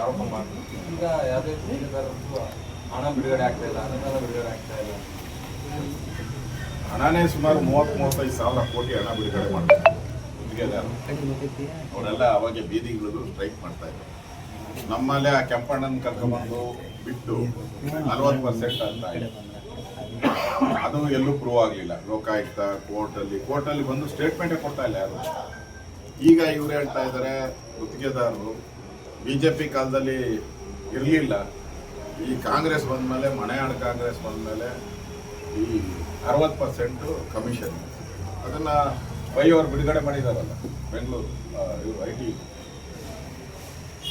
ಆರೋಪ ಈಗ ಯಾವುದೇ ಹಣ ಬಿಡುಗಡೆ ಆಗ್ತಾ ಇಲ್ಲ, ಅನುದಾನ ಬಿಡುಗಡೆ ಆಗ್ತಾ ಇಲ್ಲ. ಹಣನೇ ಸುಮಾರು ಮೂವತ್ತು, ಮೂವತ್ತೈದು ಸಾವಿರ ಕೋಟಿ ಹಣ ಬಿಡುಗಡೆ ಮಾಡ್ತಾರೆ. ಅವರೆಲ್ಲ ಅವಾಗ ಬೀದಿಗಿಳಿದು ಸ್ಟ್ರೈಕ್ ಮಾಡ್ತಾ ಇದ್ರು. ನಮ್ಮಲ್ಲೇ ಆ ಕೆಂಪಣ್ಣನ ಕರ್ಕೊಂಡ್ಬಂದು ಬಿಟ್ಟು ನಲ್ವತ್ತು ಪರ್ಸೆಂಟ್ ಅಂತ ಅದು ಎಲ್ಲೂ ಪ್ರೂವ್ ಆಗಲಿಲ್ಲ. ಲೋಕಾಯುಕ್ತ, ಕೋರ್ಟಲ್ಲಿ ಕೋರ್ಟಲ್ಲಿ ಬಂದು ಸ್ಟೇಟ್ಮೆಂಟೇ ಕೊಡ್ತಾ ಇಲ್ಲ ಯಾರು. ಈಗ ಇವ್ರು ಹೇಳ್ತಾ ಇದ್ದಾರೆ ಗುತ್ತಿಗೆದಾರರು ಬಿ ಜೆ ಪಿ ಕಾಲದಲ್ಲಿ ಇರಲಿಲ್ಲ. ಈ ಕಾಂಗ್ರೆಸ್ ಬಂದಮೇಲೆ ಮನೆಯಾಳು ಕಾಂಗ್ರೆಸ್ ಬಂದಮೇಲೆ ಈ ಅರವತ್ತು ಪರ್ಸೆಂಟು ಕಮಿಷನ್. ಅದನ್ನು ವೈ ಅವರು ಬಿಡುಗಡೆ ಮಾಡಿದಾರಲ್ಲ ಬೆಂಗಳೂರು ಇವರು ಐ ಟಿ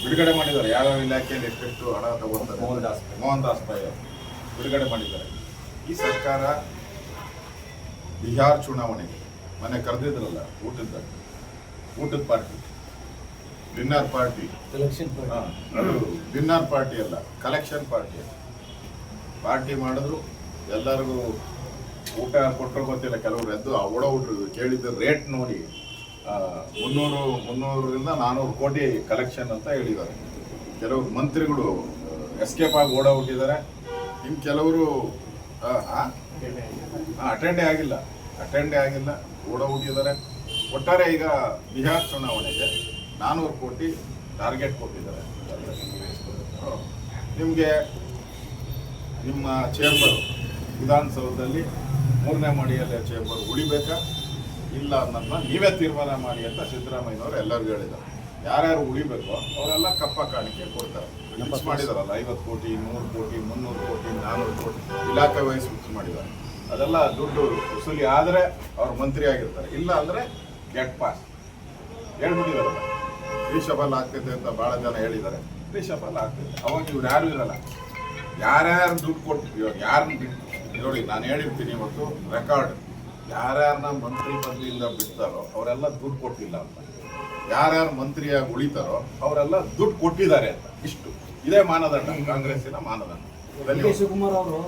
ಬಿಡುಗಡೆ ಮಾಡಿದ್ದಾರೆ. ಯಾವ್ಯಾವ ಇಲಾಖೆಯಲ್ಲಿ ಎಷ್ಟೆಷ್ಟು ಹಣ ತಗೊಂಡ ಮೋಹನ್ ದಾಸ್. ಮೋಹನ್ ದಾಸ್ ಪೈ ಅವರು ಬಿಡುಗಡೆ ಮಾಡಿದ್ದಾರೆ. ಈ ಸರ್ಕಾರ ಬಿಹಾರ್ ಚುನಾವಣೆಗೆ ಮನೆ ಕರೆದಿದ್ರಲ್ಲ ಊಟದ ಊಟದ ಪಾರ್ಟಿ. ಡಿನ್ನರ್ ಪಾರ್ಟಿ ಅದು ಡಿನ್ನರ್ ಪಾರ್ಟಿ ಅಲ್ಲ ಕಲೆಕ್ಷನ್ ಪಾರ್ಟಿ ಪಾರ್ಟಿ ಮಾಡಿದ್ರು ಎಲ್ಲರಿಗೂ ಊಟ ಕೊಟ್ಟರು ಗೊತ್ತಿಲ್ಲ ಕೆಲವರು ಎದ್ದು ಆ ಓಡ ಹುಟ್ರು ಕೇಳಿದ್ದ ರೇಟ್ ನೋಡಿ. ಮುನ್ನೂರು ಮುನ್ನೂರರಿಂದ ನಾನ್ನೂರು ಕೋಟಿ ಕಲೆಕ್ಷನ್ ಅಂತ ಹೇಳಿದ್ದಾರೆ. ಕೆಲವರು ಮಂತ್ರಿಗಳು ಎಸ್ಕೇಪ್ ಆಗಿ ಓಡ ಹುಟ್ಟಿದ್ದಾರೆ ಇನ್ನು ಕೆಲವರು ಅಟೆಂಡೇ ಆಗಿಲ್ಲ. ಅಟೆಂಡೇ ಆಗಿಲ್ಲ ಓಡ ಹುಟ್ಟಿದ್ದಾರೆ ಒಟ್ಟಾರೆ ಈಗ ಬಿಹಾರ್ ಚುನಾವಣೆಗೆ ನಾನ್ನೂರು ಕೋಟಿ ಟಾರ್ಗೆಟ್ ಕೊಟ್ಟಿದ್ದಾರೆ. ನಿಮಗೆ ನಿಮ್ಮ ಚೇಂಬರ್ ವಿಧಾನಸೌಧದಲ್ಲಿ ಮೂರನೇ ಮಡಿಯಲ್ಲಿ ಚೇಂಬರ್ ಉಳಿಬೇಕಾ? ಇಲ್ಲ ಅನ್ನೋದನ್ನ ನೀವೇ ತೀರ್ಮಾನ ಮಾಡಿ ಅಂತ ಸಿದ್ದರಾಮಯ್ಯನವರು ಎಲ್ಲರಿಗೂ ಹೇಳಿದ್ದಾರೆ. ಯಾರ್ಯಾರು ಉಳಿಬೇಕೋ ಅವರೆಲ್ಲ ಕಪ್ಪ ಕಾಣಿಕೆ ಕೊಡ್ತಾರೆ. ಫಿಕ್ಸ್ ಮಾಡಿದಾರಲ್ಲ ಐವತ್ತು ಕೋಟಿ ನೂರು ಕೋಟಿ ಮುನ್ನೂರು ಕೋಟಿ ನಾನ್ನೂರು ಕೋಟಿ ಇಲಾಖೆ ವಹಿಸಿ ಫಿಕ್ಸ್ ಮಾಡಿದ್ದಾರೆ. ಅದೆಲ್ಲ ದುಡ್ಡು ವಸೂಲಿ ಆದರೆ ಅವ್ರು ಮಂತ್ರಿ ಆಗಿರ್ತಾರೆ ಇಲ್ಲ ಅಂದರೆ ಗೆಟ್ ಪಾಸ್ ಹೇಳ್ಬಿಟ್ಟಿದಾರಲ್ಲ ರಿಷಬಲ್ ಆಗ್ತೈತೆ ಅಂತ ಭಾಳ ಜನ ಹೇಳಿದ್ದಾರೆ. ರಿಷಬಲ್ ಆಗ್ತೈತೆ ಅವಾಗ ಇವ್ರು ಯಾರು ಇರಲ್ಲ. ಯಾರ್ಯಾರು ದುಡ್ಡು ಕೊಟ್ಟು ಇವಾಗ ಬಿಟ್ಟು ನೋಡಿ ನಾನು ಹೇಳಿರ್ತೀನಿ ಇವತ್ತು ರೆಕಾರ್ಡ್ ಯಾರ್ಯಾರನ್ನ ಮಂತ್ರಿ ಪದವಿಯಿಂದ ಬಿಡ್ತಾರೋ ಅವರೆಲ್ಲ ದುಡ್ಡು ಕೊಟ್ಟಿಲ್ಲ ಅಂತ. ಯಾರ್ಯಾರು ಮಂತ್ರಿಯಾಗಿ ಉಳಿತಾರೋ ಅವರೆಲ್ಲ ದುಡ್ಡು ಕೊಟ್ಟಿದ್ದಾರೆ ಅಂತ. ಇಷ್ಟು. ಇದೇ ಮಾನದಂಡ ಕಾಂಗ್ರೆಸ್ಸಿನ ಮಾನದಂಡ. ಶಿವಕುಮಾರ್ ಅವರು